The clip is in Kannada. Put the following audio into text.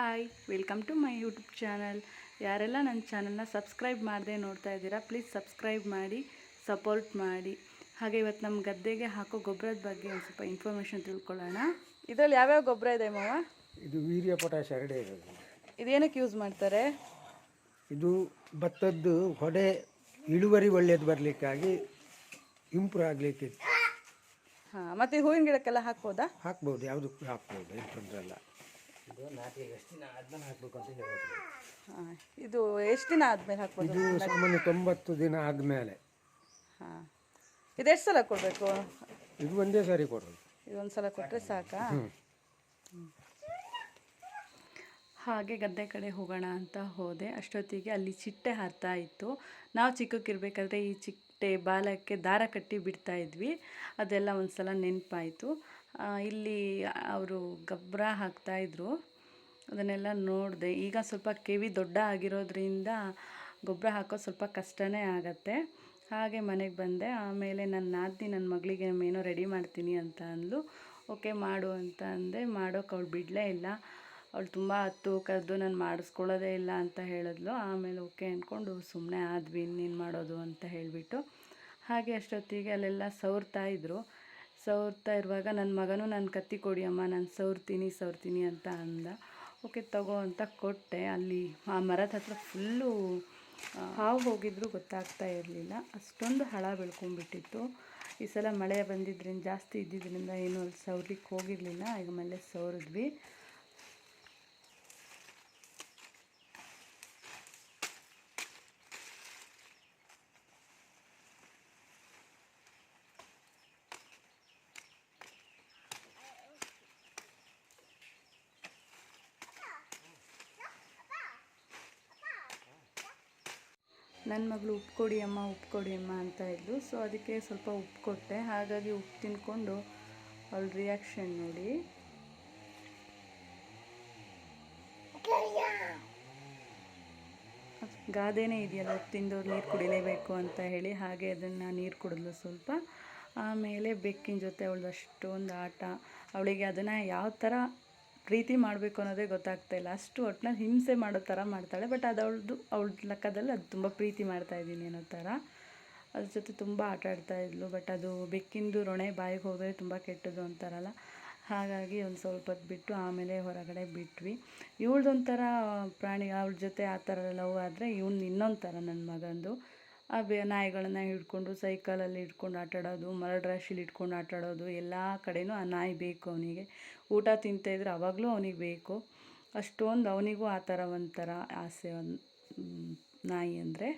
Hi welcome to my YouTube channel ಯಾರೆಲ್ಲ ನನ್ನ ಚಾನಲ್ನ ಸಬ್ಸ್ಕ್ರೈಬ್ ಮಾಡದೆ ನೋಡ್ತಾ ಇದ್ದೀರಾ ಪ್ಲೀಸ್ ಸಬ್ಸ್ಕ್ರೈಬ್ ಮಾಡಿ ಸಪೋರ್ಟ್ ಮಾಡಿ. ಹಾಗೆ ಇವತ್ತು ನಮ್ಮ ಗದ್ದೆಗೆ ಹಾಕೋ ಗೊಬ್ಬರದ ಬಗ್ಗೆ ಒಂದು ಸ್ವಲ್ಪ ಇನ್ಫಾರ್ಮೇಷನ್ ತಿಳ್ಕೊಳ್ಳೋಣ. ಇದರಲ್ಲಿ ಯಾವ್ಯಾವ ಗೊಬ್ಬರ ಇದೆ ಮಾವ? ಇದು ವೀರ್ಯ ಪೊಟ್ಯಾಶ್ ಎರಡೇ ಇರೋದು ಇದೇನಕ್ಕೆ ಯೂಸ್ ಮಾಡ್ತಾರೆ? ಇದು ಭತ್ತದ್ದು ಹೊಡೆ ಇಳುವರಿ ಒಳ್ಳೇದು ಬರಲಿಕ್ಕಾಗಿ ಇಂಪ್ರೂವ್ ಆಗಲಿಕ್ಕೆ ಹಾಂ ಮತ್ತು ಹೂವಿನ ಗಿಡಕ್ಕೆಲ್ಲ ಹಾಕ್ಬೋದಾ? ಹಾಕ್ಬೋದು ಯಾವುದಕ್ಕೂ ಹಾಕ್ಬೋದು ಏನು ತೊಂದರೆ ಇಲ್ಲ ಹಾಂ ಇದು ಎಷ್ಟು ದಿನ ಆದಮೇಲೆ ಹಾಕ್ಬೋದು ಇದು ಸಾಮಾನ್ಯ ತೊಂಬತ್ತು ದಿನ ಆದಮೇಲೆ. ಹಾಂ. ಇದೆಷ್ಟು ಸಲ ಕೊಡಬೇಕು? ಇದು ಒಂದೇ ಸಾರಿ ಕೊಡೋದು ಇದೊಂದು ಸಲ ಕೊಟ್ಟರೆ ಸಾಕಾ? ಹಾಗೆ ಗದ್ದೆ ಕಡೆ ಹೋಗೋಣ ಅಂತ ಹೋದೆ. ಅಷ್ಟೊತ್ತಿಗೆ ಅಲ್ಲಿ ಚಿಟ್ಟೆ ಹಾರ್ತಾ ಇತ್ತು. ನಾವು ಚಿಕ್ಕಕ್ಕಿರ್ಬೇಕಾದ್ರೆ ಈ ಚಿಟ್ಟೆ ಬಾಲಕ್ಕೆ ದಾರ ಕಟ್ಟಿ ಬಿಡ್ತಾ ಇದ್ವಿ. ಅದೆಲ್ಲ ಒಂದು ಸಲ ನೆನಪಾಯಿತು ಇಲ್ಲಿ ಅವರು ಗೊಬ್ಬರ ಹಾಕ್ತಾಯಿದ್ರು ಅದನ್ನೆಲ್ಲ ನೋಡಿದೆ. ಈಗ ಸ್ವಲ್ಪ ಕೆವಿ ದೊಡ್ಡ ಆಗಿರೋದ್ರಿಂದ ಗೊಬ್ಬರ ಹಾಕೋದು ಸ್ವಲ್ಪ ಕಷ್ಟನೇ ಆಗತ್ತೆ. ಹಾಗೆ ಮನೆಗೆ ಬಂದೆ. ಆಮೇಲೆ ನನ್ನ ನಾದಿ ನನ್ನ ಮಗಳಿಗೆ ಏನೋ ರೆಡಿ ಮಾಡ್ತೀನಿ ಅಂತ ಅಂದಳು ಓಕೆ, ಮಾಡು ಅಂತ ಅಂದೆ. ಮಾಡೋಕೆ ಅವಳು ಬಿಡಲೇ ಇಲ್ಲ. ಅವಳು ತುಂಬ ಹತ್ತು ಕರೆದು ನಾನು ಮಾಡಿಸ್ಕೊಳ್ಳೋದೇ ಇಲ್ಲ ಅಂತ ಹೇಳಿದ್ಲು. ಆಮೇಲೆ ಓಕೆ ಅಂದ್ಕೊಂಡು ಸುಮ್ಮನೆ ಆದ್ವಿ, ಇನ್ನೇನು ಮಾಡೋದು ಅಂತ ಹೇಳಿಬಿಟ್ಟು. ಹಾಗೆ ಅಷ್ಟೊತ್ತಿಗೆ ಅಲ್ಲೆಲ್ಲ ಸವರ್ತಾ ಇದ್ರು. ಸವರ್ತಾ ಇರುವಾಗ ನನ್ನ ಮಗನೂ ನಾನು ಕತ್ತಿ ಕೊಡಿ ಅಮ್ಮ, ನಾನು ಸವರ್ತೀನಿ ಸವರ್ತೀನಿ ಅಂತ ಅಂದ. ಓಕೆ ತಗೋ ಅಂತ ಕೊಟ್ಟೆ. ಅಲ್ಲಿ ಆ ಮರದ ಹತ್ರ ಫುಲ್ಲು ಹಾವು ಹೋಗಿದ್ರು ಗೊತ್ತಾಗ್ತಾ ಇರಲಿಲ್ಲ. ಅಷ್ಟೊಂದು ಹಳ ಬೆಳ್ಕೊಂಡ್ಬಿಟ್ಟಿತ್ತು. ಈ ಸಲ ಮಳೆ ಬಂದಿದ್ರಿಂದ, ಜಾಸ್ತಿ ಇದ್ದಿದ್ದರಿಂದ ಏನು ಅಲ್ಲಿ ಸವ್ರಲಿಕ್ಕೆ ಹೋಗಿರಲಿಲ್ಲ. ಈಗ ಮೇಲೆ ಸವರಿದ್ವಿ ನನ್ನ ಮಗಳು ಉಪ್ಪು ಕೊಡಿ ಅಮ್ಮ ಉಪ್ಪು ಕೊಡಿ ಅಮ್ಮ ಅಂತ ಇದ್ಲು. ಸೊ ಅದಕ್ಕೆ ಸ್ವಲ್ಪ ಉಪ್ಪು ಕೊಟ್ಟೆ. ಹಾಗಾಗಿ ಉಪ್ಪು ತಿನ್ಕೊಂಡು ಅವಳ ರಿಯಾಕ್ಷನ್ ನೋಡಿ. ಗಾದೆನೇ ಇದೆಯಲ್ಲ, ಉಪ್ಪು ತಿಂದವ್ರು ನೀರು ಕುಡಿಲೇಬೇಕು ಅಂತ ಹೇಳಿ ಹಾಗೆ ಅದನ್ನು ನೀರು ಕುಡಿದ್ಲು ಸ್ವಲ್ಪ. ಆಮೇಲೆ ಬೆಕ್ಕಿನ ಜೊತೆ ಅವಳದು ಅಷ್ಟೊಂದು ಆಟ. ಅವಳಿಗೆ ಅದನ್ನು ಯಾವ ಥರ ಪ್ರೀತಿ ಮಾಡಬೇಕು ಅನ್ನೋದೇ ಗೊತ್ತಾಗ್ತಾ ಇಲ್ಲ. ಅಷ್ಟು ಒಟ್ಟಿನಲ್ಲಿ ಹಿಂಸೆ ಮಾಡೋ ಥರ ಮಾಡ್ತಾಳೆ. ಬಟ್ ಅದು ಅವಳ ಲೆಕ್ಕದಲ್ಲಿ ಅದು ತುಂಬ ಪ್ರೀತಿ ಮಾಡ್ತಾ ಇದ್ದೀನಿ ಅನ್ನೋ ಥರ. ಅದ್ರ ಜೊತೆ ತುಂಬ ಆಟ ಆಡ್ತಾ ಇದ್ಲು. ಬಟ್ ಅದು ಬೆಕ್ಕಿಂದು ರೊಣೆ ಬಾಯಿಗೆ ಹೋದರೆ ತುಂಬ ಕೆಟ್ಟದ್ದು ಅಂತಾರಲ್ಲ. ಹಾಗಾಗಿ ಒಂದು ಸ್ವಲ್ಪ ಹೊತ್ತು ಬಿಟ್ಟು ಆಮೇಲೆ ಹೊರಗಡೆ ಬಿಟ್ವಿ. ಇವಳ್ದೊಂಥರ ಪ್ರಾಣಿ, ಅವಳ ಜೊತೆ ಆ ಥರ ಲವ್ ಆದರೆ ಇವ್ನು ಇನ್ನೊಂದು ಥರ ನನ್ನ ಮಗಂದು. ಆ ಬೆ ನಾಯಿಗಳನ್ನ ಹಿಡ್ಕೊಂಡು ಸೈಕಲಲ್ಲಿ ಹಿಡ್ಕೊಂಡು ಆಟಾಡೋದು ಮರಳು ರಾಶಿಲಿ ಇಟ್ಕೊಂಡು ಆಟಾಡೋದು, ಎಲ್ಲ ಕಡೆನೂ ಆ ನಾಯಿ ಬೇಕು ಅವನಿಗೆ. ಊಟ ತಿಂತಾಯಿದ್ರೆ ಅವಾಗಲೂ ಅವನಿಗೆ ಬೇಕು. ಅಷ್ಟೊಂದು ಅವನಿಗೂ ಆ ಥರ ಒಂಥರ ಆಸೆ ಒಂದು ನಾಯಿ ಅಂದರೆ